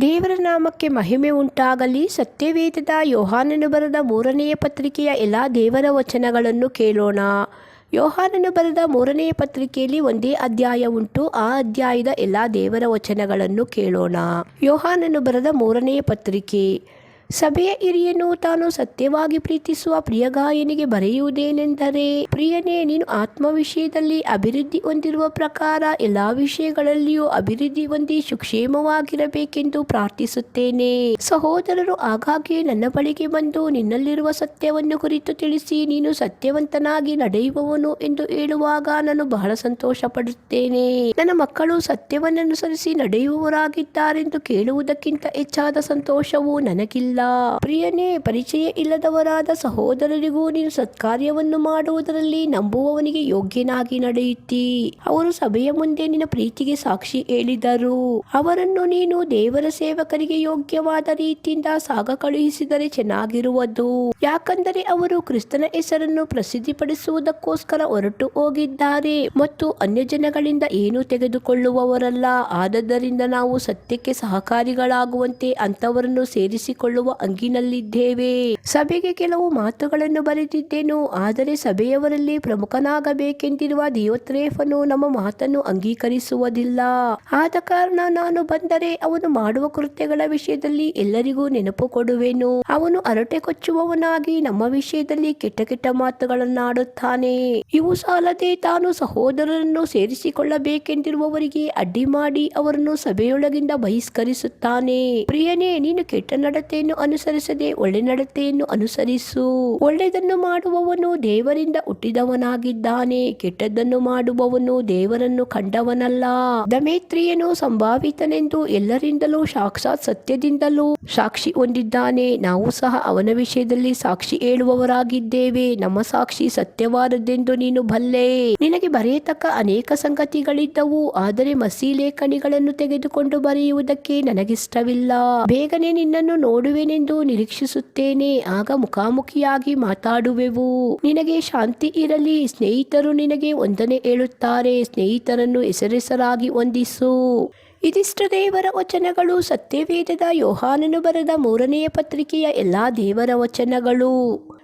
ದೇವರ ನಾಮಕ್ಕೆ ಮಹಿಮೆ ಉಂಟಾಗಲಿ ಸತ್ಯವೇದದ ಯೋಹಾನನು ಬರೆದ ಮೂರನೆಯ ಪತ್ರಿಕೆಯ ಎಲ್ಲ ದೇವರ ವಚನಗಳನ್ನು ಕೇಳೋಣ. ಯೋಹಾನನು ಬರೆದ ಮೂರನೆಯ ಪತ್ರಿಕೆಯಲ್ಲಿ ಒಂದೇ ಅಧ್ಯಾಯ ಉಂಟು, ಆ ಅಧ್ಯಾಯದ ಎಲ್ಲ ದೇವರ ವಚನಗಳನ್ನು ಕೇಳೋಣ. ಯೋಹಾನನು ಬರೆದ ಮೂರನೆಯ ಪತ್ರಿಕೆ ಸಭೆಯ ಹಿರಿಯನು ತಾನು ಸತ್ಯವಾಗಿ ಪ್ರೀತಿಸುವ ಪ್ರಿಯಗಾಯನಿಗೆ ಬರೆಯುವುದೇನೆಂದರೆ, ಪ್ರಿಯನೇ, ನೀನು ಆತ್ಮ ವಿಷಯದಲ್ಲಿ ಅಭಿವೃದ್ಧಿ ಹೊಂದಿರುವ ಪ್ರಕಾರ ಎಲ್ಲ ವಿಷಯಗಳಲ್ಲಿಯೂ ಅಭಿವೃದ್ಧಿ ಹೊಂದಿ ಸುಕ್ಷೇಮವಾಗಿರಬೇಕೆಂದು ಪ್ರಾರ್ಥಿಸುತ್ತೇನೆ. ಸಹೋದರರು ಆಗಾಗ್ಗೆ ನನ್ನ ಬಳಿಗೆ ಬಂದು ನಿನ್ನಲ್ಲಿರುವ ಸತ್ಯವನ್ನು ಕುರಿತು ತಿಳಿಸಿ, ನೀನು ಸತ್ಯವಂತನಾಗಿ ನಡೆಯುವವನು ಎಂದು ಹೇಳುವಾಗ ನಾನು ಬಹಳ ಸಂತೋಷ ಪಡುತ್ತೇನೆ ನನ್ನ ಮಕ್ಕಳು ಸತ್ಯವನ್ನನುಸರಿಸಿ ನಡೆಯುವವರಾಗಿದ್ದಾರೆಂದು ಕೇಳುವುದಕ್ಕಿಂತ ಹೆಚ್ಚಾದ ಸಂತೋಷವು ನನಗಿಲ್ಲ. ಪ್ರಿಯನೇ, ಪರಿಚಯ ಇಲ್ಲದವರಾದ ಸಹೋದರರಿಗೂ ನೀನು ಸತ್ಕಾರ್ಯವನ್ನು ಮಾಡುವುದರಲ್ಲಿ ನಂಬುವವನಿಗೆ ಯೋಗ್ಯನಾಗಿ ನಡೆಯುತ್ತಿ. ಅವರು ಸಭೆಯ ಮುಂದೆ ನಿನ್ನ ಪ್ರೀತಿಗೆ ಸಾಕ್ಷಿ ಹೇಳಿದರು. ಅವರನ್ನು ನೀನು ದೇವರ ಸೇವಕರಿಗೆ ಯೋಗ್ಯವಾದ ರೀತಿಯಿಂದ ಸಾಗ ಕಳುಹಿಸಿದರೆ ಚೆನ್ನಾಗಿರುವುದು. ಯಾಕಂದರೆ ಅವರು ಕ್ರಿಸ್ತನ ಹೆಸರನ್ನು ಪ್ರಸಿದ್ಧಿಪಡಿಸುವುದಕ್ಕೋಸ್ಕರ ಹೊರಟು ಹೋಗಿದ್ದಾರೆ ಮತ್ತು ಅನ್ಯ ಜನಗಳಿಂದ ಏನು ತೆಗೆದುಕೊಳ್ಳುವವರಲ್ಲ. ಆದ್ದರಿಂದ ನಾವು ಸತ್ಯಕ್ಕೆ ಸಹಕಾರಿಗಳಾಗುವಂತೆ ಅಂತವರನ್ನು ಸೇರಿಸಿಕೊಳ್ಳುವ ಅಂಗಿನಲ್ಲಿದ್ದೇವೆ. ಸಭೆಗೆ ಕೆಲವು ಮಾತುಗಳನ್ನು ಬರೆದಿದ್ದೇನು, ಆದರೆ ಸಭೆಯವರಲ್ಲಿ ಪ್ರಮುಖನಾಗಬೇಕೆಂದಿರುವ ದೇವತ್ರೇಫನು ನಮ್ಮ ಮಾತನ್ನು ಅಂಗೀಕರಿಸುವುದಿಲ್ಲ. ಆದ ಕಾರಣ ನಾನು ಬಂದರೆ ಅವನು ಮಾಡುವ ಕೃತ್ಯಗಳ ವಿಷಯದಲ್ಲಿ ಎಲ್ಲರಿಗೂ ನೆನಪು ಕೊಡುವೆನು. ಅವನು ಅರಟೆ ಕೊಚ್ಚುವವನಾಗಿ ನಮ್ಮ ವಿಷಯದಲ್ಲಿ ಕೆಟ್ಟ ಕೆಟ್ಟ ಮಾತುಗಳನ್ನಾಡುತ್ತಾನೆ. ಇವು ಸಾಲದೆ ತಾನು ಸಹೋದರರನ್ನು ಸೇರಿಸಿಕೊಳ್ಳಬೇಕೆಂದಿರುವವರಿಗೆ ಅಡ್ಡಿ ಮಾಡಿ ಅವರನ್ನು ಸಭೆಯೊಳಗಿಂದ ಬಹಿಷ್ಕರಿಸುತ್ತಾನೆ. ಪ್ರಿಯನೇ, ನೀನು ಕೆಟ್ಟ ನಡತೆಯನ್ನು ಅನುಸರಿಸದೆ ಒಳ್ಳೆ ನಡತೆಯನ್ನು ಅನುಸರಿಸು. ಒಳ್ಳೆಯದನ್ನು ಮಾಡುವವನು ದೇವರಿಂದ ಹುಟ್ಟಿದವನಾಗಿದ್ದಾನೆ, ಕೆಟ್ಟದ್ದನ್ನು ಮಾಡುವವನು ದೇವರನ್ನು ಕಂಡವನಲ್ಲ. ದಮೇತ್ರಿಯನು ಸಂಭಾವಿತನೆಂದು ಎಲ್ಲರಿಂದಲೂ ಸಾಕ್ಷಾತ್ ಸತ್ಯದಿಂದಲೂ ಸಾಕ್ಷಿ ಹೊಂದಿದ್ದಾನೆ. ನಾವು ಸಹ ಅವನ ವಿಷಯದಲ್ಲಿ ಸಾಕ್ಷಿ ಹೇಳುವವರಾಗಿದ್ದೇವೆ. ನಮ್ಮ ಸಾಕ್ಷಿ ಸತ್ಯವಾದದ್ದೆಂದು ನೀನು ಬಲ್ಲೆ ನಿನಗೆ ಬರೆಯತಕ್ಕ ಅನೇಕ ಸಂಗತಿಗಳಿದ್ದವು, ಆದರೆ ಮಸಿ ಲೇಖನಿಗಳನ್ನು ತೆಗೆದುಕೊಂಡು ಬರೆಯುವುದಕ್ಕೆ ನನಗಿಷ್ಟವಿಲ್ಲ. ಬೇಗನೆ ನಿನ್ನನ್ನು ನೋಡುವೆನೆಂದು ನಿರೀಕ್ಷಿಸುತ್ತೇನೆ, ಆಗ ಮುಖಾಮುಖಿಯಾಗಿ ಮಾತಾಡುವೆವು. ನಿನಗೆ ಶಾಂತಿ ಇರಲಿ, ಸ್ನೇಹಿತರು ನಿನಗೆ ವಂದನೆ ಹೇಳುತ್ತಾರೆ, ಸ್ನೇಹಿತರನ್ನು ಹೆಸರೆಸರಾಗಿ ವಂದಿಸು ಇದಿಷ್ಟು ದೇವರ ವಚನಗಳು, ಸತ್ಯವೇದದ ಯೋಹಾನನು ಬರೆದ ಮೂರನೆಯ ಪತ್ರಿಕೆಯ ಎಲ್ಲಾ ದೇವರ ವಚನಗಳು.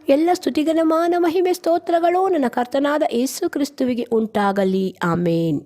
ಎಲ್ಲ ಸ್ತುತಿಗನಮಾನ, ಮಹಿಮೆ, ಸ್ತೋತ್ರಗಳು ನನ್ನ ಕರ್ತನಾದ ಯೇಸು ಕ್ರಿಸ್ತುವಿಗೆ ಉಂಟಾಗಲಿ. ಆಮೇನ್.